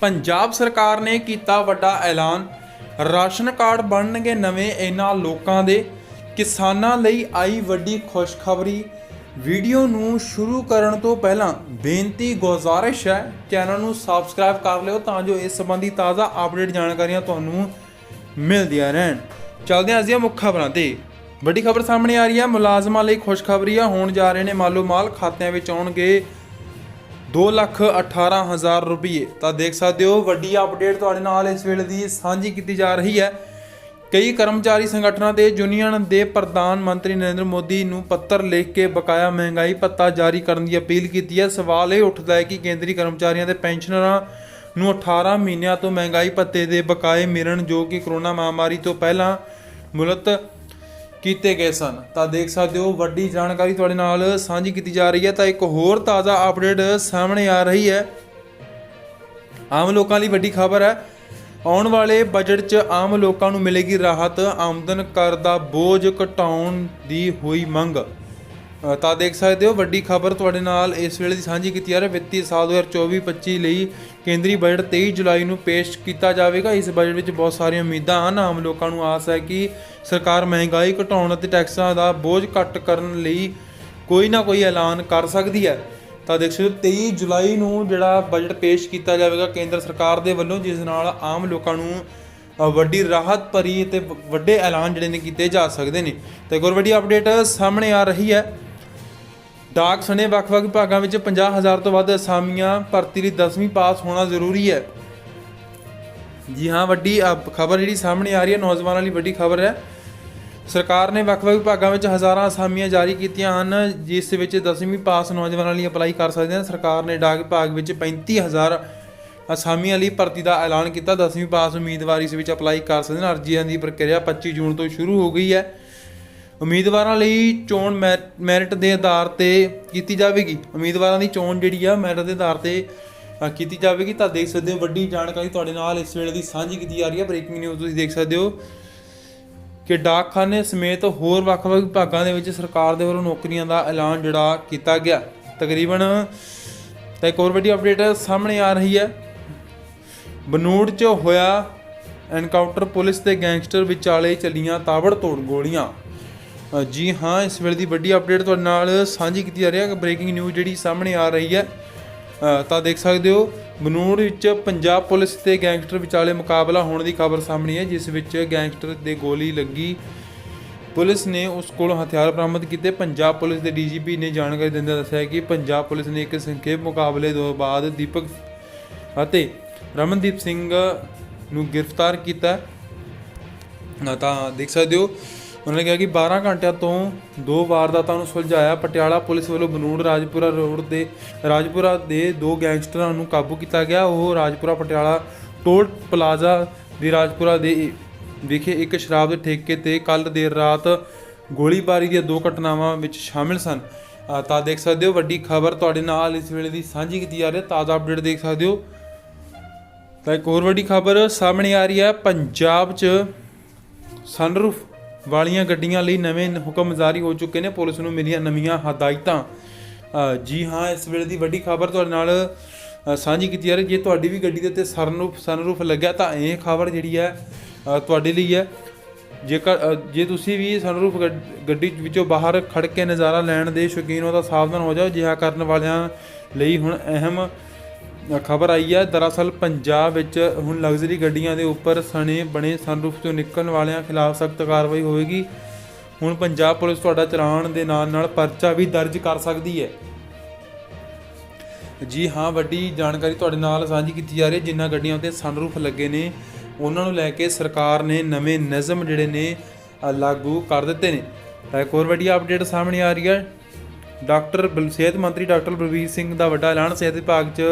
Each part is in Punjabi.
ਪੰਜਾਬ ਸਰਕਾਰ ਨੇ ਕੀਤਾ ਵੱਡਾ ਐਲਾਨ। ਰਾਸ਼ਨ ਕਾਰਡ ਬਣਨਗੇ ਨਵੇਂ ਇਹਨਾਂ ਲੋਕਾਂ ਦੇ। ਕਿਸਾਨਾਂ ਲਈ ਆਈ ਵੱਡੀ ਖੁਸ਼ਖਬਰੀ। ਵੀਡੀਓ ਨੂੰ ਸ਼ੁਰੂ ਕਰਨ ਤੋਂ ਪਹਿਲਾਂ ਬੇਨਤੀ, ਗੁਜ਼ਾਰਿਸ਼ ਹੈ। ਚੈਨਲ ਨੂੰ ਸਬਸਕ੍ਰਾਈਬ ਕਰ ਲਿਓ ਤਾਂ ਜੋ ਇਸ ਸੰਬੰਧੀ ਤਾਜ਼ਾ ਅਪਡੇਟ ਜਾਣਕਾਰੀਆਂ ਤੁਹਾਨੂੰ ਮਿਲਦੀਆਂ ਰਹਿਣ। ਚੱਲਦੇ ਹਾਂ ਅੱਜ ਦੀਆਂ ਮੁੱਖ ਖਬਰਾਂ ਤੇ। ਵੱਡੀ ਖਬਰ ਸਾਹਮਣੇ ਆ ਰਹੀ ਹੈ। ਮੁਲਾਜ਼ਮਾਂ ਲਈ ਖੁਸ਼ਖਬਰੀ ਆ ਹੋਣ ਜਾ ਰਹੇ ਨੇ। ਮਾਲੋ ਮਾਲ ਖਾਤਿਆਂ ਵਿੱਚ ਆਉਣਗੇ ਦੋ ਲੱਖ ਅਠਾਰਾਂ ਹਜ਼ਾਰ ਰੁਪਏ ਤਾਂ ਦੇਖ ਸਕਦੇ ਹੋ, ਵੱਡੀ ਅਪਡੇਟ ਤੁਹਾਡੇ ਨਾਲ ਇਸ ਵੇਲੇ ਦੀ ਸਾਂਝੀ ਕੀਤੀ ਜਾ ਰਹੀ ਹੈ। ਕਈ ਕਰਮਚਾਰੀ ਸੰਗਠਨਾਂ ਦੇ ਯੂਨੀਅਨ ਦੇ ਪ੍ਰਧਾਨ ਮੰਤਰੀ ਨਰਿੰਦਰ ਮੋਦੀ ਨੂੰ ਪੱਤਰ ਲਿਖ ਕੇ ਬਕਾਇਆ ਮਹਿੰਗਾਈ ਭੱਤਾ ਜਾਰੀ ਕਰਨ ਦੀ ਅਪੀਲ ਕੀਤੀ ਹੈ। ਸਵਾਲ ਇਹ ਉੱਠਦਾ ਹੈ ਕਿ ਕੇਂਦਰੀ ਕਰਮਚਾਰੀਆਂ ਤੇ ਪੈਨਸ਼ਨਰਾਂ ਨੂੰ 18 ਮਹੀਨਿਆਂ ਤੋਂ ਮਹਿੰਗਾਈ ਭੱਤੇ ਦੇ ਬਕਾਏ ਮਿਲਣ ਜੋ ਕਿ ਕਰੋਨਾ ਮਹਾਮਾਰੀ ਤੋਂ ਪਹਿਲਾਂ ਮੁਲਤ ਕੀਤੇ ਗਏ ਸਨ। ਤਾਂ ਦੇਖ ਸਕਦੇ ਹੋ, ਵੱਡੀ ਜਾਣਕਾਰੀ ਤੁਹਾਡੇ ਨਾਲ ਸਾਂਝੀ ਕੀਤੀ ਜਾ ਰਹੀ ਹੈ। ਤਾਂ ਇੱਕ ਹੋਰ ਤਾਜ਼ਾ ਅਪਡੇਟ ਸਾਹਮਣੇ ਆ ਰਹੀ ਹੈ। ਆਮ ਲੋਕਾਂ ਲਈ ਵੱਡੀ ਖਬਰ ਹੈ, ਆਉਣ ਵਾਲੇ ਬਜਟ 'ਚ ਆਮ ਲੋਕਾਂ ਨੂੰ ਮਿਲੇਗੀ ਰਾਹਤ। ਆਮਦਨ ਕਰ ਦਾ ਬੋਝ ਘਟਾਉਣ ਦੀ ਹੋਈ ਮੰਗ। ਤਾਂ ਦੇਖ ਸਕਦੇ ਹੋ, ਵੱਡੀ ਖਬਰ ਤੁਹਾਡੇ ਨਾਲ ਇਸ ਵੇਲੇ ਦੀ ਸਾਂਝੀ ਕੀਤੀ ਜਾ ਰਹੀ ਹੈ। ਵਿੱਤੀ ਸਾਲ 2024-25 ਲਈ ਕੇਂਦਰੀ ਬਜਟ 23 ਜੁਲਾਈ ਨੂੰ ਪੇਸ਼ ਕੀਤਾ ਜਾਵੇਗਾ। ਇਸ ਬਜਟ ਵਿੱਚ ਬਹੁਤ ਸਾਰੀਆਂ ਉਮੀਦਾਂ ਹਨ। ਆਮ ਲੋਕਾਂ ਨੂੰ ਆਸ ਹੈ ਕਿ ਸਰਕਾਰ ਮਹਿੰਗਾਈ ਘਟਾਉਣ ਅਤੇ ਟੈਕਸਾਂ ਦਾ ਬੋਝ ਘੱਟ ਕਰਨ ਲਈ ਕੋਈ ਨਾ ਕੋਈ ਐਲਾਨ ਕਰ ਸਕਦੀ ਹੈ। ਤਾਂ ਦੇਖ ਸਕਦੇ ਹੋ 23 ਜੁਲਾਈ ਨੂੰ ਜਿਹੜਾ ਬਜਟ ਪੇਸ਼ ਕੀਤਾ ਜਾਵੇਗਾ ਕੇਂਦਰ ਸਰਕਾਰ ਦੇ ਵੱਲੋਂ, ਜਿਸ ਨਾਲ ਆਮ ਲੋਕਾਂ ਨੂੰ ਵੱਡੀ ਰਾਹਤ ਭਰੀ ਤੇ ਵੱਡੇ ਐਲਾਨ ਜਿਹੜੇ ਨੇ ਕੀਤੇ ਜਾ ਸਕਦੇ ਨੇ। ਤੇ ਇੱਕ ਹੋਰ ਵੱਡੀ ਅਪਡੇਟ ਸਾਹਮਣੇ ਆ ਰਹੀ ਹੈ। ਡਾਕ ਸਣੇ ਵੱਖ-ਵੱਖ ਵਿਭਾਗਾਂ ਵਿੱਚ 50000 ਤੋਂ ਵੱਧ ਅਸਾਮੀਆਂ ਭਰਤੀ ਲਈ 10ਵੀਂ ਪਾਸ ਹੋਣਾ ਜ਼ਰੂਰੀ ਹੈ। ਜੀ ਹਾਂ, ਵੱਡੀ ਖਬਰ ਜਿਹੜੀ ਸਾਹਮਣੇ ਆ ਰਹੀ ਹੈ, ਨੌਜਵਾਨਾਂ ਲਈ ਵੱਡੀ ਖਬਰ ਹੈ। ਸਰਕਾਰ ਨੇ ਵੱਖ-ਵੱਖ ਵਿਭਾਗਾਂ ਵਿੱਚ ਹਜ਼ਾਰਾਂ ਅਸਾਮੀਆਂ ਜਾਰੀ ਕੀਤੀਆਂ ਹਨ, ਜਿਸ ਵਿੱਚ 10ਵੀਂ ਪਾਸ ਨੌਜਵਾਨਾਂ ਲਈ ਅਪਲਾਈ ਕਰ ਸਕਦੇ ਹਨ। ਸਰਕਾਰ ਨੇ ਡਾਕ ਵਿਭਾਗ ਵਿੱਚ 35000 ਅਸਾਮੀਆਂ ਲਈ ਭਰਤੀ ਦਾ ਐਲਾਨ ਕੀਤਾ। 10ਵੀਂ ਪਾਸ ਉਮੀਦਵਾਰ ਇਸ ਵਿੱਚ ਅਪਲਾਈ ਕਰ ਸਕਦੇ ਹਨ। ਅਰਜ਼ੀਆਂ ਦੀ ਪ੍ਰਕਿਰਿਆ 25 ਜੂਨ ਤੋਂ ਸ਼ੁਰੂ ਹੋ ਗਈ ਹੈ। ਉਮੀਦਵਾਰਾਂ ਲਈ ਚੋਣ ਮੈ- ਮੈਰਿਟ ਦੇ ਆਧਾਰ ਤੇ ਕੀਤੀ ਜਾਵੇਗੀ। ਉਮੀਦਵਾਰਾਂ ਦੀ ਚੋਣ ਜਿਹੜੀ ਆ ਮੈਰਿਟ ਦੇ ਆਧਾਰ ਤੇ ਕੀਤੀ ਜਾਵੇਗੀ। ਤਾਂ ਦੇਖ ਸਕਦੇ ਹੋ, ਵੱਡੀ ਜਾਣਕਾਰੀ ਤੁਹਾਡੇ ਨਾਲ ਇਸ ਵੇਲੇ ਦੀ ਸਾਂਝੀ ਕੀਤੀ ਜਾ ਰਹੀ ਹੈ ਬ੍ਰੇਕਿੰਗ ਨਿਊਜ਼ ਤੁਸੀਂ ਦੇਖ ਸਕਦੇ ਹੋ ਕਿ ਡਾਕਖਾਨੇ ਸਮੇਤ ਹੋਰ ਵੱਖ-ਵੱਖ ਵਿਭਾਗਾਂ ਦੇ ਵਿੱਚ ਸਰਕਾਰ ਦੇ ਵੱਲੋਂ ਨੌਕਰੀਆਂ ਦਾ ਐਲਾਨ ਜਿਹੜਾ ਕੀਤਾ ਗਿਆ। ਤਕਰੀਬਨ ਤਾਂ ਇੱਕ ਹੋਰ ਵੱਡੀ ਅਪਡੇਟ ਸਾਹਮਣੇ ਆ ਰਹੀ ਹੈ। ਬਨੂੜ 'ਚ ਹੋਇਆ ਐਨਕਾਊਂਟਰ ਪੁਲਿਸ ਤੇ ਗੈਂਗਸਟਰ ਵਿਚਾਲੇ ਚੱਲੀਆਂ ਤਾਬੜਤੋੜ ਗੋਲੀਆਂ। ਜੀ ਹਾਂ, ਇਸ ਵੇਲੇ ਦੀ ਵੱਡੀ ਅਪਡੇਟ ਤੁਹਾਡੇ ਨਾਲ ਸਾਂਝੀ ਕੀਤੀ ਜਾ ਰਹੀ ਹੈ। ਬ੍ਰੇਕਿੰਗ ਨਿਊਜ਼ ਜਿਹੜੀ ਸਾਹਮਣੇ ਆ ਰਹੀ ਹੈ। ਤਾਂ ਦੇਖ ਸਕਦੇ ਹੋ, ਬਨੂੜ ਵਿੱਚ ਪੰਜਾਬ ਪੁਲਿਸ ਤੇ ਗੈਂਗਸਟਰ ਵਿਚਾਲੇ ਮੁਕਾਬਲਾ ਹੋਣ ਦੀ ਖਬਰ ਸਾਹਮਣੇ ਹੈ, ਜਿਸ ਵਿੱਚ ਗੈਂਗਸਟਰ ਦੇ ਗੋਲੀ ਲੱਗੀ। ਪੁਲਿਸ ਨੇ ਉਸ ਕੋਲੋਂ ਹਥਿਆਰ ਬਰਾਮਦ ਕੀਤੇ। ਪੰਜਾਬ ਪੁਲਿਸ ਦੇ ਡੀਜੀਪੀ ਨੇ ਜਾਣਕਾਰੀ ਦਿੰਦਿਆਂ ਦੱਸਿਆ ਕਿ ਪੰਜਾਬ ਪੁਲਿਸ ਨੇ ਇੱਕ ਸੰਖੇਪ ਮੁਕਾਬਲੇ ਤੋਂ ਬਾਅਦ ਦੀਪਕ ਅਤੇ ਰਮਨਦੀਪ ਸਿੰਘ ਨੂੰ ਗ੍ਰਿਫਤਾਰ ਕੀਤਾ। ਤਾਂ ਦੇਖ ਸਕਦੇ ਹੋ ਉਹਨਾਂ ਨੇ ਕਿਹਾ ਕਿ 12 ਘੰਟਿਆਂ ਤੋਂ ਦੋ ਵਾਰਦਾਤਾਂ ਨੂੰ ਸੁਲਝਾਇਆ। ਪਟਿਆਲਾ ਪੁਲਿਸ ਵੱਲੋਂ ਬਨੂੜ ਰਾਜਪੁਰਾ ਰੋਡ ਦੇ ਰਾਜਪੁਰਾ ਦੇ ਦੋ ਗੈਂਗਸਟਰਾਂ ਨੂੰ ਕਾਬੂ ਕੀਤਾ ਗਿਆ। ਉਹ ਰਾਜਪੁਰਾ ਪਟਿਆਲਾ ਟੋਲ ਪਲਾਜ਼ਾ ਦੀ ਰਾਜਪੁਰਾ ਦੇ ਵਿਖੇ ਇੱਕ ਸ਼ਰਾਬ ਦੇ ਠੇਕੇ ਤੇ ਕੱਲ ਦੇਰ ਰਾਤ ਗੋਲੀਬਾਰੀ ਦੀਆਂ ਦੋ ਘਟਨਾਵਾਂ ਵਿੱਚ ਸ਼ਾਮਿਲ ਸਨ। ਤਾਂ ਦੇਖ ਸਕਦੇ ਹੋ, ਵੱਡੀ ਖਬਰ ਤੁਹਾਡੇ ਨਾਲ ਇਸ ਵੇਲੇ ਦੀ ਸਾਂਝੀ ਕੀਤੀ ਜਾ ਰਹੀ ਹੈ। ਤਾਜ਼ਾ ਅਪਡੇਟ ਦੇਖ ਸਕਦੇ ਹੋ। ਤਾਂ ਇੱਕ ਹੋਰ ਵੱਡੀ ਖਬਰ ਸਾਹਮਣੇ ਆ ਰਹੀ ਹੈ। ਪੰਜਾਬ 'ਚ ਸਨਰੂਫ ਵਾਲੀਆਂ ਗੱਡੀਆਂ ਲਈ ਨਵੇਂ ਹੁਕਮ ਜਾਰੀ ਹੋ ਚੁੱਕੇ ਨੇ। ਪੁਲਿਸ ਨੂੰ ਮਿਲੀਆਂ ਨਵੀਆਂ ਹਦਾਇਤਾਂ। ਜੀ ਹਾਂ, ਇਸ ਵੇਲੇ ਦੀ ਵੱਡੀ ਖਬਰ ਤੁਹਾਡੇ ਨਾਲ ਸਾਂਝੀ ਕੀਤੀ ਜਾ ਰਹੀ। ਜੇ ਤੁਹਾਡੀ ਵੀ ਗੱਡੀ ਦੇ ਉੱਤੇ ਸਨਰੂਫ ਸਨਰੂਫ ਲੱਗਿਆ ਤਾਂ ਇਹ ਖਬਰ ਜਿਹੜੀ ਹੈ ਤੁਹਾਡੇ ਲਈ ਹੈ। ਜੇਕਰ ਜੇ ਤੁਸੀਂ ਵੀ ਸਨਰੂਫ ਗੱਡ- ਗੱਡੀ ਵਿੱਚੋਂ ਬਾਹਰ ਖੜ ਕੇ ਨਜ਼ਾਰਾ ਲੈਣ ਦੇ ਸ਼ੌਕੀਨ ਹੋ ਤਾਂ ਸਾਵਧਾਨ ਹੋ ਜਾਓ। ਅਜਿਹਾ ਕਰਨ ਵਾਲਿਆਂ ਲਈ ਹੁਣ ਅਹਿਮ ਖਬਰ ਆਈ ਹੈ, ਦਰਅਸਲ ਪੰਜਾਬ ਵਿੱਚ ਹੁਣ ਲਗਜ਼ਰੀ ਗੱਡੀਆਂ ਦੇ ਉੱਪਰ ਸਣੇ ਬਣੇ ਸਨਰੂਫ ਤੋਂ ਨਿਕਲਣ ਵਾਲਿਆਂ ਖਿਲਾਫ ਸਖਤ ਕਾਰਵਾਈ ਹੋਵੇਗੀ। ਹੁਣ ਪੰਜਾਬ ਪੁਲਿਸ ਤੁਹਾਡਾ ਚਲਾਨ ਦੇ ਨਾਲ ਨਾਲ ਪਰਚਾ ਵੀ ਦਰਜ ਕਰ ਸਕਦੀ ਹੈ। ਜੀ ਹਾਂ, ਵੱਡੀ ਜਾਣਕਾਰੀ ਤੁਹਾਡੇ ਨਾਲ ਸਾਂਝੀ ਕੀਤੀ ਜਾ ਰਹੀ ਹੈ। ਜਿਨ੍ਹਾਂ ਗੱਡੀਆਂ ਉੱਤੇ ਸਨਰੂਫ ਲੱਗੇ ਨੇ, ਉਹਨਾਂ ਨੂੰ ਲੈ ਕੇ ਸਰਕਾਰ ਨੇ ਨਵੇਂ ਨਿਯਮ ਜਿਹੜੇ ਨੇ ਲਾਗੂ ਕਰ ਦਿੱਤੇ ਨੇ। ਤਾਂ ਇੱਕ ਹੋਰ ਵੱਡੀ ਅਪਡੇਟ ਸਾਹਮਣੇ ਆ ਰਹੀ ਹੈ। ਡਾਕਟਰ ਬਲ- ਸਿਹਤ ਮੰਤਰੀ ਡਾਕਟਰ ਬਲਵੀਰ ਸਿੰਘ ਦਾ ਵੱਡਾ ਐਲਾਨ, ਸਿਹਤ ਵਿਭਾਗ 'ਚ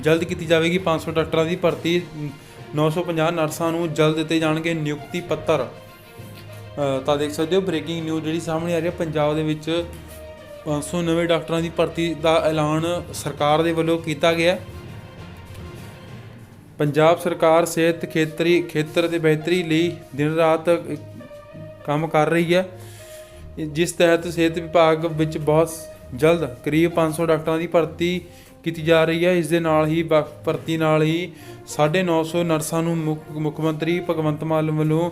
ਜਲਦ ਕੀਤੀ ਜਾਵੇਗੀ। 500 ਡਾਕਟਰਾਂ ਦੀ ਭਰਤੀ 950 ਨਰਸਾਂ ਨੂੰ ਜਲਦ ਦਿੱਤੇ ਜਾਣਗੇ ਨਿਯੁਕਤੀ ਪੱਤਰ। ਤਾਂ ਦੇਖ ਸਕਦੇ ਹੋ ਬ੍ਰੇਕਿੰਗ ਨਿਊਜ਼ ਜਿਹੜੀ ਸਾਹਮਣੇ ਆ ਰਹੀ ਹੈ, ਪੰਜਾਬ ਦੇ ਵਿੱਚ 500 ਨਵੇਂ ਡਾਕਟਰਾਂ ਦੀ ਭਰਤੀ ਦਾ ਐਲਾਨ ਸਰਕਾਰ ਦੇ ਵੱਲੋਂ ਕੀਤਾ ਗਿਆ। ਪੰਜਾਬ ਸਰਕਾਰ ਸਿਹਤ ਖੇਤਰੀ, ਖੇਤਰ ਦੇ ਬਿਹਤਰੀ ਲਈ ਦਿਨ ਰਾਤ ਕੰਮ ਕਰ ਰਹੀ ਹੈ। ਜਿਸ ਤਹਿਤ ਸਿਹਤ ਵਿਭਾਗ ਵਿੱਚ ਬਹੁਤ ਜਲਦ ਕਰੀਬ 500 ਡਾਕਟਰਾਂ ਦੀ ਭਰਤੀ ਕੀਤੀ ਜਾ ਰਹੀ ਹੈ। ਇਸ ਦੇ ਨਾਲ ਹੀ ਬ- ਭਰਤੀ ਨਾਲ ਹੀ 950 ਨਰਸਾਂ ਨੂੰ ਮੁੱਖ ਮੰਤਰੀ ਭਗਵੰਤ ਮਾਨ ਵੱਲੋਂ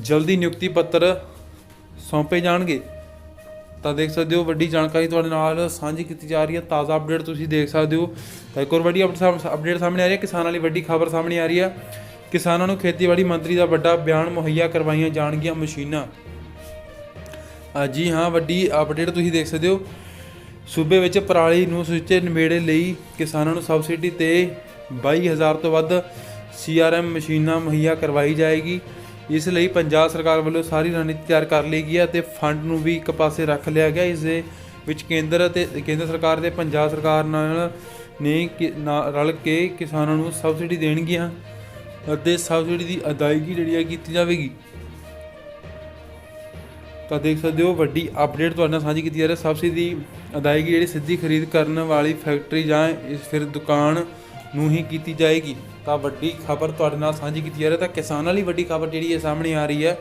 ਜਲਦੀ ਨਿਯੁਕਤੀ ਪੱਤਰ ਸੌਂਪੇ ਜਾਣਗੇ। ਤਾਂ ਦੇਖ ਸਕਦੇ ਹੋ, ਵੱਡੀ ਜਾਣਕਾਰੀ ਤੁਹਾਡੇ ਨਾਲ ਸਾਂਝੀ ਕੀਤੀ ਜਾ ਰਹੀ ਹੈ। ਤਾਜ਼ਾ ਅਪਡੇਟ ਤੁਸੀਂ ਦੇਖ ਸਕਦੇ ਹੋ। ਤਾਂ ਇੱਕ ਹੋਰ ਵੱਡੀ ਅਪਡੇਟ ਸਾਹਮਣੇ ਆ ਰਹੀ ਹੈ। ਕਿਸਾਨਾਂ ਲਈ ਵੱਡੀ ਖਬਰ ਸਾਹਮਣੇ ਆ ਰਹੀ ਹੈ। ਕਿਸਾਨਾਂ ਨੂੰ ਖੇਤੀਬਾੜੀ ਮੰਤਰੀ ਦਾ ਵੱਡਾ ਬਿਆਨ ਮੁਹੱਈਆ ਕਰਵਾਈਆਂ ਜਾਣਗੀਆਂ ਮਸ਼ੀਨਾਂ। ਜੀ ਹਾਂ, ਵੱਡੀ ਅਪਡੇਟ ਤੁਸੀਂ ਦੇਖ ਸਕਦੇ ਹੋ। ਸੂਬੇ ਵਿੱਚ ਪਰਾਲੀ ਨੂੰ ਸੁਚੇ ਨਿਬੇੜੇ ਲਈ ਕਿਸਾਨਾਂ ਨੂੰ ਸਬਸਿਡੀ ਤੇ 22000 ਤੋਂ ਵੱਧ ਸੀਆਰਐਮ ਮਸ਼ੀਨਾਂ ਮੁਹੱਈਆ ਕਰਵਾਈ ਜਾਏਗੀ। ਇਸ ਲਈ ਪੰਜਾਬ ਸਰਕਾਰ ਵੱਲੋਂ ਸਾਰੀ ਰਣਨੀਤੀ ਤਿਆਰ ਕਰ ਲਈ ਗਈ ਹੈ ਤੇ ਫੰਡ ਨੂੰ ਵੀ ਇੱਕ ਪਾਸੇ ਰੱਖ ਲਿਆ ਗਿਆ। ਇਸ ਦੇ ਵਿੱਚ ਕੇਂਦਰ ਅਤੇ ਕੇਂਦਰ ਸਰਕਾਰ ਤੇ ਪੰਜਾਬ ਸਰਕਾਰ ਨਾਲ ਨੇ ਨਾ- ਰਲ ਕੇ ਕਿਸਾਨਾਂ ਨੂੰ ਸਬਸਿਡੀ ਦੇਣਗੀਆਂ ਅਤੇ ਸਬਸਿਡੀ ਦੀ ਅਦਾਇਗੀ ਜਿਹੜੀ ਹੈ ਕੀਤੀ ਜਾਵੇਗੀ। ਤਾਂ ਦੇਖ ਸਕਦੇ ਹੋ ਵੱਡੀ ਅਪਡੇਟ ਤੁਹਾਡੇ ਨਾਲ ਸਾਂਝੀ ਕੀਤੀ ਜਾ ਰਹੀ ਹੈ। ਸਬਸਿਡੀ ਅਦਾਇਗੀ ਜਿਹੜੀ ਸਿੱਧੀ ਖਰੀਦ ਕਰਨ ਵਾਲੀ ਫੈਕਟਰੀ ਜਾਂ ਇਸ ਫਿਰ ਦੁਕਾਨ ਨੂੰ ਹੀ ਕੀਤੀ ਜਾਏਗੀ। ਤਾਂ ਵੱਡੀ ਖਬਰ ਤੁਹਾਡੇ ਨਾਲ ਸਾਂਝੀ ਕੀਤੀ ਜਾ ਰਹੀ ਹੈ। ਤਾਂ ਕਿਸਾਨਾਂ ਲਈ ਵੱਡੀ ਖਬਰ ਜਿਹੜੀ ਹੈ ਸਾਹਮਣੇ ਆ ਰਹੀ ਹੈ।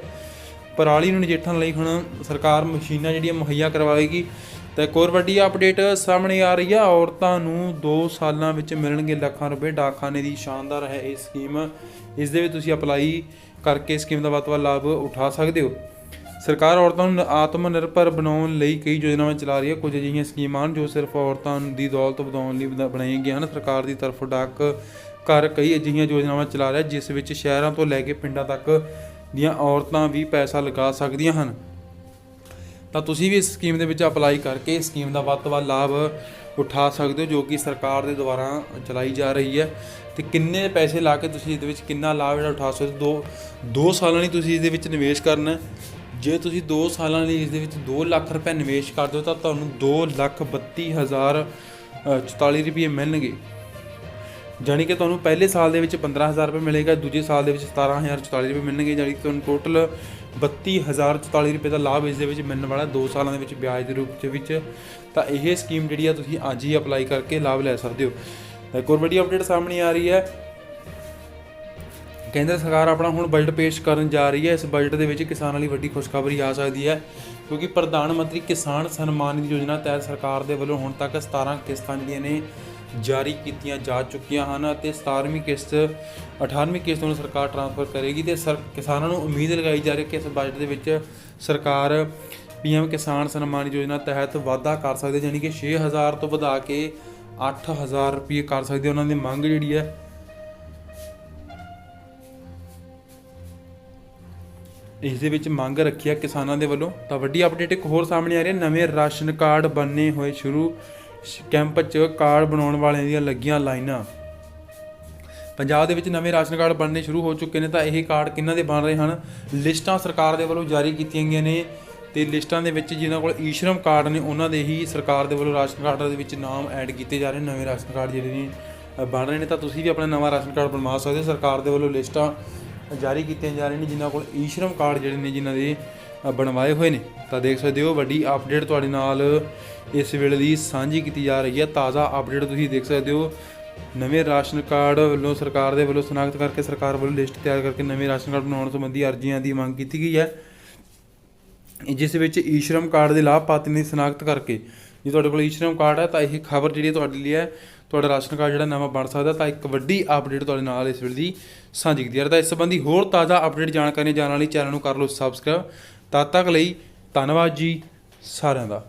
ਪਰਾਲੀ ਨੂੰ ਨਜਿੱਠਣ ਲਈ ਹੁਣ ਸਰਕਾਰ ਮਸ਼ੀਨਾਂ ਜਿਹੜੀਆਂ ਮੁਹੱਈਆ ਕਰਵਾਏਗੀ। ਤਾਂ ਇੱਕ ਹੋਰ ਵੱਡੀ ਅਪਡੇਟ ਸਾਹਮਣੇ ਆ ਰਹੀ ਹੈ। ਔਰਤਾਂ ਨੂੰ 2 ਸਾਲਾਂ ਵਿੱਚ ਮਿਲਣਗੇ ਲੱਖਾਂ ਰੁਪਏ ਡਾਕਖਾਨੇ ਦੀ ਸ਼ਾਨਦਾਰ ਹੈ ਇਹ ਸਕੀਮ ਇਸ ਦੇ ਵਿੱਚ ਤੁਸੀਂ ਅਪਲਾਈ ਕਰਕੇ ਸਕੀਮ ਦਾ ਵੱਧ ਤੋਂ ਵੱਧ ਲਾਭ ਉਠਾ ਸਕਦੇ ਹੋ। ਸਰਕਾਰ ਔਰਤਾਂ ਨੂੰ ਆਤਮ ਨਿਰਭਰ ਬਣਾਉਣ ਲਈ ਕਈ ਯੋਜਨਾਵਾਂ ਚਲਾ ਰਹੀ ਹੈ। ਕੁਝ ਅਜਿਹੀਆਂ ਸਕੀਮਾਂ ਹਨ ਜੋ ਸਿਰਫ ਔਰਤਾਂ ਦੀ ਦੌਲਤ ਵਧਾਉਣ ਲਈ ਬਣਾਈਆਂ ਗਈਆਂ ਹਨ। ਸਰਕਾਰ ਦੀ ਤਰਫ ਡਾਕ ਘਰ ਕਈ ਅਜਿਹੀਆਂ ਯੋਜਨਾਵਾਂ ਚਲਾ ਰਿਹਾ ਜਿਸ ਵਿੱਚ ਸ਼ਹਿਰਾਂ ਤੋਂ ਲੈ ਕੇ ਪਿੰਡਾਂ ਤੱਕ ਦੀਆਂ ਔਰਤਾਂ ਵੀ ਪੈਸਾ ਲਗਾ ਸਕਦੀਆਂ ਹਨ। ਤਾਂ ਤੁਸੀਂ ਵੀ ਇਸ ਸਕੀਮ ਦੇ ਵਿੱਚ ਅਪਲਾਈ ਕਰਕੇ ਇਸ ਸਕੀਮ ਦਾ ਵੱਧ ਤੋਂ ਵੱਧ ਲਾਭ ਉਠਾ ਸਕਦੇ ਹੋ, ਜੋ ਕਿ ਸਰਕਾਰ ਦੇ ਦੁਆਰਾ ਚਲਾਈ ਜਾ ਰਹੀ ਹੈ। ਤੇ ਕਿੰਨੇ ਪੈਸੇ ਲਾ ਕੇ ਤੁਸੀਂ ਇਹਦੇ ਵਿੱਚ ਕਿੰਨਾ ਲਾਭ ਜਿਹੜਾ ਉਠਾ ਸਕਦੇ ਹੋ? ਦੋ 2 ਸਾਲਾਂ ਲਈ ਤੁਸੀਂ ਇਹਦੇ ਵਿੱਚ ਨਿਵੇਸ਼ ਕਰਨਾ ਜੇ ਤੁਸੀਂ 2 ਸਾਲਾਂ ਲਈ ਇਸ ਦੇ ਵਿੱਚ 2 ਲੱਖ ਰੁਪਏ ਨਿਵੇਸ਼ ਕਰਦੇ ਹੋ ਤਾਂ ਤੁਹਾਨੂੰ 2 ਲੱਖ 32000 44 ਰੁਪਏ ਮਿਲਣਗੇ। ਜਾਣੀ ਕਿ ਤੁਹਾਨੂੰ ਪਹਿਲੇ ਸਾਲ ਦੇ ਵਿੱਚ 15000 ਰੁਪਏ ਮਿਲੇਗਾ, ਦੂਜੇ ਸਾਲ ਦੇ ਵਿੱਚ 17044 ਰੁਪਏ ਮਿਲਣਗੇ, ਜਾਣੀ ਕਿ ਤੁਹਾਨੂੰ ਟੋਟਲ 32044 ਰੁਪਏ ਦਾ ਲਾਭ ਇਸ ਦੇ ਵਿੱਚ ਮਿਲਣ ਵਾਲਾ 2 ਸਾਲਾਂ ਦੇ ਵਿੱਚ ਵਿਆਜ ਦੇ ਰੂਪ ਦੇ ਵਿੱਚ। ਤਾਂ ਇਹ ਸਕੀਮ ਜਿਹੜੀ ਆ ਤੁਸੀਂ ਅੱਜ ਹੀ ਅਪਲਾਈ ਕਰਕੇ ਲਾਭ ਲੈ ਸਕਦੇ ਹੋ। ਇੱਕ ਹੋਰ ਵੱਡੀ ਅਪਡੇਟ ਸਾਹਮਣੇ ਆ ਰਹੀ ਹੈ। ਕੇਂਦਰ ਸਰਕਾਰ ਆਪਣਾ ਹੁਣ ਬਜਟ ਪੇਸ਼ ਕਰਨ ਜਾ ਰਹੀ ਹੈ। ਇਸ ਬਜਟ ਦੇ ਵਿੱਚ ਕਿਸਾਨਾਂ ਲਈ ਵੱਡੀ ਖੁਸ਼ਖਬਰੀ ਆ ਸਕਦੀ ਹੈ ਕਿਉਂਕਿ ਪ੍ਰਧਾਨ ਮੰਤਰੀ ਕਿਸਾਨ ਸਨਮਾਨ ਨਿਧੀ ਯੋਜਨਾ ਤਹਿਤ ਸਰਕਾਰ ਦੇ ਵੱਲੋਂ ਹੁਣ ਤੱਕ 17 ਕਿਸ਼ਤਾਂ ਜਿਹੜੀਆਂ ਨੇ ਜਾਰੀ ਕੀਤੀਆਂ ਜਾ ਚੁੱਕੀਆਂ ਹਨ ਅਤੇ 17ਵੀਂ ਕਿਸ਼ਤ 18ਵੀਂ ਕਿਸ਼ਤ ਨੂੰ ਸਰਕਾਰ ਟ੍ਰਾਂਸਫਰ ਕਰੇਗੀ ਤੇ ਸਰ, ਕਿਸਾਨਾਂ ਨੂੰ ਉਮੀਦ ਲਗਾਈ ਜਾ ਰਹੀ ਹੈ ਕਿ ਇਸ ਬਜਟ ਦੇ ਵਿੱਚ ਸਰਕਾਰ ਪੀਐਮ ਕਿਸਾਨ ਸਨਮਾਨ ਯੋਜਨਾ ਤਹਿਤ ਵਾਧਾ ਕਰ ਸਕਦੇ ਹੈ ਯਾਨੀ ਕਿ 6000 ਤੋਂ ਵਧਾ ਕੇ 8000 ਰੁਪਏ ਕਰ ਸਕਦੇ ਉਹਨਾਂ ਦੀ ਮੰਗ ਜਿਹੜੀ ਹੈ ਇਸ ਦੇ ਵਿੱਚ ਮੰਗ ਰੱਖੀ ਹੈ ਕਿਸਾਨਾਂ ਦੇ ਵੱਲੋਂ। ਤਾਂ ਵੱਡੀ ਅਪਡੇਟ ਇੱਕ ਹੋਰ ਸਾਹਮਣੇ ਆ ਰਹੀ ਹੈ। ਨਵੇਂ ਰਾਸ਼ਨ ਕਾਰਡ ਬਣਨੇ ਹੋਏ ਸ਼ੁਰੂ। ਸ਼- ਕੈਂਪ 'ਚ ਕਾਰਡ ਬਣਾਉਣ ਵਾਲਿਆਂ ਦੀਆਂ ਲੱਗੀਆਂ ਲਾਈਨਾਂ। ਪੰਜਾਬ ਦੇ ਵਿੱਚ ਨਵੇਂ ਰਾਸ਼ਨ ਕਾਰਡ ਬਣਨੇ ਸ਼ੁਰੂ ਹੋ ਚੁੱਕੇ ਨੇ ਤਾਂ ਇਹ ਕਾਰਡ ਕਿਹਨਾਂ ਦੇ ਬਣ ਰਹੇ ਹਨ? ਲਿਸਟਾਂ ਸਰਕਾਰ ਦੇ ਵੱਲੋਂ ਜਾਰੀ ਕੀਤੀਆਂ ਗਈਆਂ ਨੇ ਤੇ ਲਿਸਟਾਂ ਦੇ ਵਿੱਚ ਜਿਨ੍ਹਾਂ ਕੋਲ ਈਸ਼ਰਮ ਕਾਰਡ ਨੇ, ਉਹਨਾਂ ਦੇ ਹੀ ਸਰਕਾਰ ਦੇ ਵੱਲੋਂ ਰਾਸ਼ਨ ਕਾਰਡ ਦੇ ਵਿੱਚ ਨਾਮ ਐਡ ਕੀਤੇ ਜਾ ਰਹੇ ਨਵੇਂ ਰਾਸ਼ਨ ਕਾਰਡ ਜਿਹੜੇ ਨੇ ਬਣ ਰਹੇ ਨੇ। ਤਾਂ ਤੁਸੀਂ ਵੀ ਆਪਣਾ ਨਵਾਂ ਰਾਸ਼ਨ ਕਾਰਡ ਬਣਵਾ ਸਕਦੇ ਹੋ। ਸਰਕਾਰ ਦੇ ਵੱਲੋਂ ਲਿਸਟਾਂ ਜਾਰੀ ਕੀਤੀਆਂ ਜਾ ਰਹੀਆਂ ਨੇ, ਜਿਨ੍ਹਾਂ ਕੋਲ ਈਸ਼ਰਮ ਕਾਰਡ ਜਿਹੜੇ ਨੇ ਜਿਨ੍ਹਾਂ ਦੇ ਬਣਵਾਏ ਹੋਏ ਨੇ। ਤਾਂ ਦੇਖ ਸਕਦੇ ਹੋ, ਵੱਡੀ ਅਪਡੇਟ ਤੁਹਾਡੇ ਨਾਲ ਇਸ ਵੇਲੇ ਦੀ ਸਾਂਝੀ ਕੀਤੀ ਜਾ ਰਹੀ ਹੈ। ਤਾਜ਼ਾ ਅਪਡੇਟ ਤੁਸੀਂ ਦੇਖ ਸਕਦੇ ਹੋ। ਨਵੇਂ ਰਾਸ਼ਨ ਕਾਰਡ ਵੱਲੋਂ ਸਰਕਾਰ ਦੇ ਵੱਲੋਂ ਸਨਾਖਤ ਕਰਕੇ ਸਰਕਾਰ ਵੱਲੋਂ ਲਿਸਟ ਤਿਆਰ ਕਰਕੇ ਨਵੇਂ ਰਾਸ਼ਨ ਕਾਰਡ ਬਣਾਉਣ ਸੰਬੰਧੀ ਅਰਜ਼ੀਆਂ ਦੀ ਮੰਗ ਕੀਤੀ ਗਈ ਹੈ। ਜਿਸ ਵਿੱਚ ਈਸ਼ਰਮ ਕਾਰਡ ਦੇ ਲਾਭਪਾਤਰੀ ਦੀ ਸਨਾਖਤ ਕਰਕੇ, ਜੇ ਤੁਹਾਡੇ ਕੋਲ ਈਸ਼ਰਮ ਕਾਰਡ ਹੈ, ਤਾਂ ਇਹ ਖਬਰ ਜਿਹੜੀ ਤੁਹਾਡੇ ਲਈ ਹੈ ਤੁਹਾਡਾ ਰਾਸ਼ਨ ਕਾਰਡ ਜਿਹੜਾ ਨਵਾਂ ਬਣ ਸਕਦਾ ਤਾਂ ਇੱਕ ਵੱਡੀ ਅਪਡੇਟ ਤੁਹਾਡੇ ਨਾਲ ਇਸ ਵੇਲੇ ਦੀ ਸਾਂਝੀ ਕੀਤੀ ਹੈ। ਤਾਂ ਇਸ ਸੰਬੰਧੀ ਹੋਰ ਤਾਜ਼ਾ ਅਪਡੇਟ ਜਾਣਕਾਰੀ ਜਾਣਨ ਲਈ ਚੈਨਲ ਨੂੰ ਕਰ ਲਓ ਸਬਸਕ੍ਰਾਈਬ ਤਦ ਤੱਕ ਲਈ ਧੰਨਵਾਦ ਜੀ ਸਾਰਿਆਂ ਦਾ।